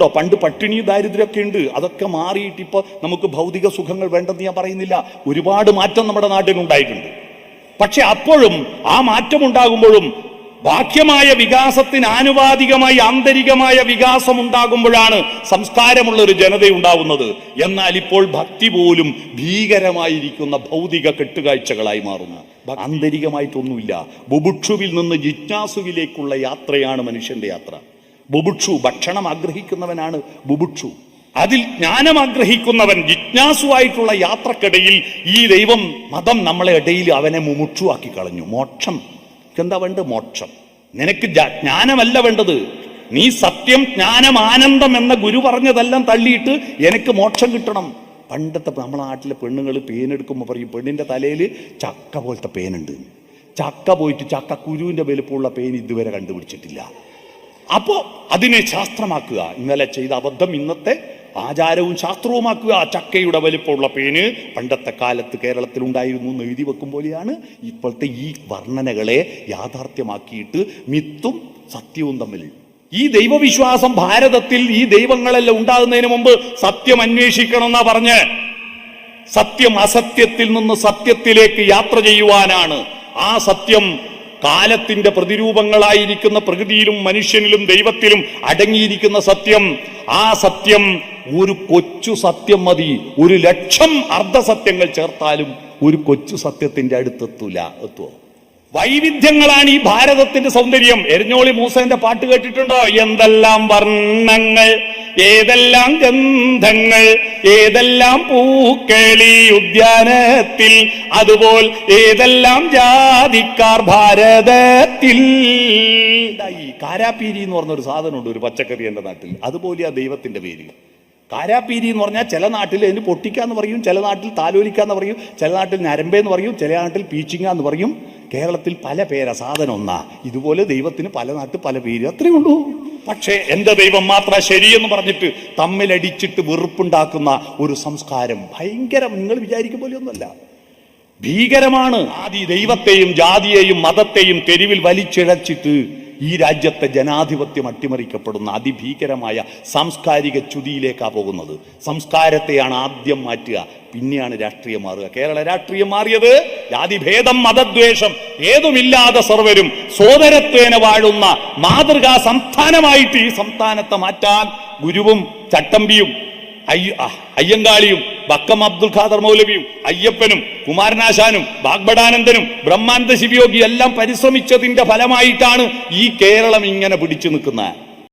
മാറ്റമുണ്ടോ പണ്ട് പട്ടിണി ദാരിദ്ര്യമൊക്കെ ഉണ്ട്. അതൊക്കെ മാറിയിട്ട് ഇപ്പോൾ നമുക്ക് ഭൗതിക സുഖങ്ങൾ വേണ്ടെന്ന് ഞാൻ പറയുന്നില്ല. ഒരുപാട് മാറ്റം നമ്മുടെ നാട്ടിലുണ്ടായിട്ടുണ്ട് പക്ഷെ അപ്പോഴും ആ മാറ്റം ഉണ്ടാകുമ്പോഴും ബാഹ്യമായ വികാസത്തിന് ആനുപാതികമായി ആന്തരികമായ വികാസം ഉണ്ടാകുമ്പോഴാണ് സംസ്കാരമുള്ള ഒരു ജനത ഉണ്ടാവുന്നത്. എന്നാൽ ഇപ്പോൾ ഭക്തി പോലും ഭീകരമായിരിക്കുന്ന ഭൗതിക കെട്ടുകാഴ്ചകളായി മാറുന്നു. ആന്തരികമായിട്ടൊന്നുമില്ല. ബുഭുക്ഷുവിൽ നിന്ന് ജിജ്ഞാസുവിലേക്കുള്ള യാത്രയാണ് മനുഷ്യന്റെ യാത്ര. ബുഭുക്ഷു ഭക്ഷണം ആഗ്രഹിക്കുന്നവനാണ് ബുഭുക്ഷു അതിൽ ജ്ഞാനം ആഗ്രഹിക്കുന്നവൻ ജിജ്ഞാസുവായിട്ടുള്ള യാത്രക്കിടയിൽ ഈ ദൈവം മതം നമ്മളെ ഇടയിൽ അവനെ മുമുക്ഷുവാക്കി കളഞ്ഞു. മോക്ഷം. എന്താ വേണ്ടത്? മോക്ഷം. നിനക്ക് ജ്ഞാനമല്ല വേണ്ടത്. നീ സത്യം ജ്ഞാനം ആനന്ദം എന്ന ഗുരു പറഞ്ഞതെല്ലാം തള്ളിയിട്ട് എനിക്ക് മോക്ഷം കിട്ടണം. പണ്ടത്തെ നമ്മളെ നാട്ടിലെ പെണ്ണുങ്ങൾ പേനെടുക്കുമ്പോൾ പറയും പെണ്ണിന്റെ തലയിൽ ചക്ക പോലത്തെ പേനുണ്ട്. ചക്ക പോയിട്ട് ചക്ക കുരുവിന്റെ വലുപ്പമുള്ള പേൻ ഇതുവരെ കണ്ടുപിടിച്ചിട്ടില്ല. അപ്പോ അതിനെ ശാസ്ത്രമാക്കുക. ഇന്നലെ ചെയ്ത അബദ്ധം ഇന്നത്തെ ആചാരവും ശാസ്ത്രവുമാക്കുക. ചക്കയുടെ വലിപ്പമുള്ള പേന് പണ്ടത്തെ കാലത്ത് കേരളത്തിൽ ഉണ്ടായിരുന്നു എന്ന് എഴുതി വെക്കും പോലെയാണ്. ഇപ്പോഴത്തെ ഈ വർണനകളെ യാഥാർത്ഥ്യമാക്കിയിട്ട് മിത്തും സത്യവും തമ്മിൽ. ഈ ദൈവവിശ്വാസം ഭാരതത്തിൽ ഈ ദൈവങ്ങളെല്ലാം ഉണ്ടാകുന്നതിന് മുമ്പ് സത്യം അന്വേഷിക്കണം എന്നാ പറഞ്ഞ് സത്യം അസത്യത്തിൽ നിന്ന് സത്യത്തിലേക്ക് യാത്ര ചെയ്യുവാനാണ്. ആ സത്യം കാലത്തിന്റെ പ്രതിരൂപങ്ങളായിരിക്കുന്ന പ്രകൃതിയിലും മനുഷ്യനിലും ദൈവത്തിലും അടങ്ങിയിരിക്കുന്ന സത്യം. ആ സത്യം ഒരു കൊച്ചു സത്യം മതി. ഒരു ലക്ഷം അർദ്ധസത്യങ്ങൾ ചേർത്താലും ഒരു കൊച്ചു സത്യത്തിന്റെ അടുത്തെത്തൂല. എത്തുവോ? വൈവിധ്യങ്ങളാണ് ഈ ഭാരതത്തിന്റെ സൗന്ദര്യം. എരഞ്ഞോളി മൂസന്റെ പാട്ട് കേട്ടിട്ടുണ്ടോ? എന്തെല്ലാം വർണങ്ങൾ ഏതെല്ലാം ഗന്ധങ്ങൾ ഏതെല്ലാം പൂക്കളി ഉദ്യാനത്തിൽ അതുപോൽ ഏതെല്ലാം ജാതിക്കാർ ഭാരതത്തിൽ? ഈ കാരാപ്പീരി എന്ന് പറഞ്ഞ ഒരു സാധനമുണ്ട് ഒരു പച്ചക്കറി എന്റെ നാട്ടിൽ. അതുപോലെ ആ ദൈവത്തിന്റെ പേര്. കാരാപ്പീരി എന്ന് പറഞ്ഞാൽ ചില നാട്ടിൽ അതിന് പൊട്ടിക്കാന്ന് പറയും ചില നാട്ടിൽ താലോലിക്കാന്ന് പറയും ചില നാട്ടിൽ ഞരമ്പേന്ന് പറയും ചില നാട്ടിൽ പീച്ചിങ്ങ എന്ന് പറയും. കേരളത്തിൽ പല പേരാ സാധനം ഒന്നാ. ഇതുപോലെ ദൈവത്തിന് പല നാട്ടിൽ പല പേര് അത്രേ ഉള്ളൂ. പക്ഷേ എന്റെ ദൈവം മാത്രം ശരിയെന്ന് പറഞ്ഞിട്ട് തമ്മിലടിച്ചിട്ട് വെറുപ്പുണ്ടാക്കുന്ന ഒരു സംസ്കാരം ഭയങ്കരം. നിങ്ങൾ വിചാരിക്കും പോലെയൊന്നുമല്ല ഭീകരമാണ്. ആദ്യ ദൈവത്തെയും ജാതിയെയും മതത്തെയും തെരുവിൽ വലിച്ചിഴച്ചിട്ട് ഈ രാജ്യത്തെ ജനാധിപത്യം അട്ടിമറിക്കപ്പെടുന്ന അതിഭീകരമായ സാംസ്കാരിക ചുതിയിലേക്കാണ് പോകുന്നത്. സംസ്കാരത്തെയാണ് ആദ്യം മാറ്റുക പിന്നെയാണ് രാഷ്ട്രീയം മാറുക. കേരള രാഷ്ട്രീയം മാറിയത് ജാതിഭേദം മതദ്വേഷം ഏതുമില്ലാതെ സർവരും സോദരത്വേന വാഴുന്ന മാതൃകാ സംസ്ഥാനമായിട്ട് ഈ സംസ്ഥാനത്തെ മാറ്റാൻ ഗുരുവും ചട്ടമ്പിയും അയ്യങ്കാളിയും ബക്കം അബ്ദുൽ ഖാദർ മൗലവിയും അയ്യപ്പനും കുമാരനാശാനും ബാഗ്ബടാനന്ദനും ബ്രഹ്മാനന്ദ ശിവയോഗി എല്ലാം പരിശ്രമിച്ചതിന്റെ ഫലമായിട്ടാണ് ഈ കേരളം ഇങ്ങനെ പിടിച്ചു നിൽക്കുന്നത്.